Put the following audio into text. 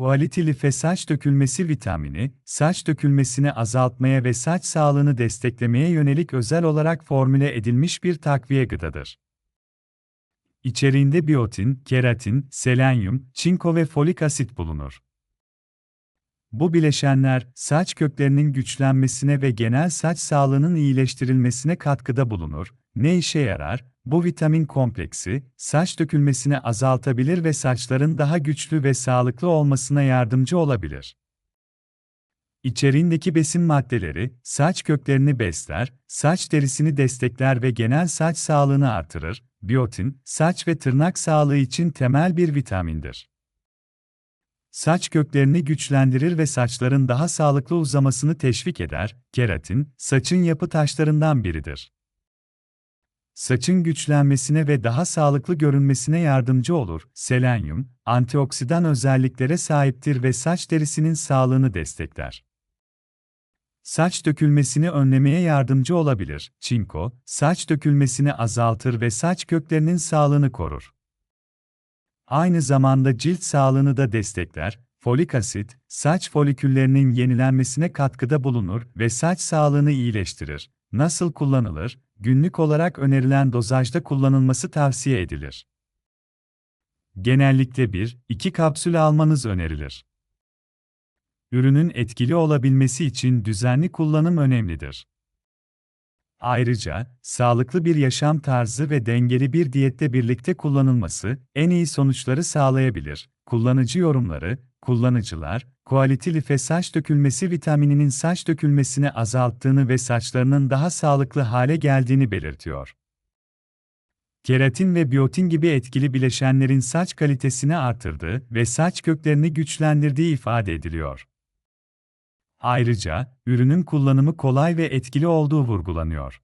Quality Life saç dökülmesi vitamini, saç dökülmesini azaltmaya ve saç sağlığını desteklemeye yönelik özel olarak formüle edilmiş bir takviye gıdadır. İçeriğinde biyotin, keratin, selenyum, çinko ve folik asit bulunur. Bu bileşenler, saç köklerinin güçlenmesine ve genel saç sağlığının iyileştirilmesine katkıda bulunur. Ne işe yarar? Bu vitamin kompleksi, saç dökülmesini azaltabilir ve saçların daha güçlü ve sağlıklı olmasına yardımcı olabilir. İçeriğindeki besin maddeleri, saç köklerini besler, saç derisini destekler ve genel saç sağlığını artırır. Biyotin, saç ve tırnak sağlığı için temel bir vitamindir. Saç köklerini güçlendirir ve saçların daha sağlıklı uzamasını teşvik eder. Keratin, saçın yapı taşlarından biridir. Saçın güçlenmesine ve daha sağlıklı görünmesine yardımcı olur. Selenyum, antioksidan özelliklere sahiptir ve saç derisinin sağlığını destekler. Saç dökülmesini önlemeye yardımcı olabilir. Çinko, saç dökülmesini azaltır ve saç köklerinin sağlığını korur. Aynı zamanda cilt sağlığını da destekler. Folik asit, saç foliküllerinin yenilenmesine katkıda bulunur ve saç sağlığını iyileştirir. Nasıl kullanılır? Günlük olarak önerilen dozajda kullanılması tavsiye edilir. Genellikle 1-2 kapsül almanız önerilir. Ürünün etkili olabilmesi için düzenli kullanım önemlidir. Ayrıca, sağlıklı bir yaşam tarzı ve dengeli bir diyette birlikte kullanılması en iyi sonuçları sağlayabilir. Kullanıcı yorumları, kullanıcılar, Quality Life saç dökülmesi vitamininin saç dökülmesini azalttığını ve saçlarının daha sağlıklı hale geldiğini belirtiyor. Keratin ve biyotin gibi etkili bileşenlerin saç kalitesini artırdığı ve saç köklerini güçlendirdiği ifade ediliyor. Ayrıca, ürünün kullanımı kolay ve etkili olduğu vurgulanıyor.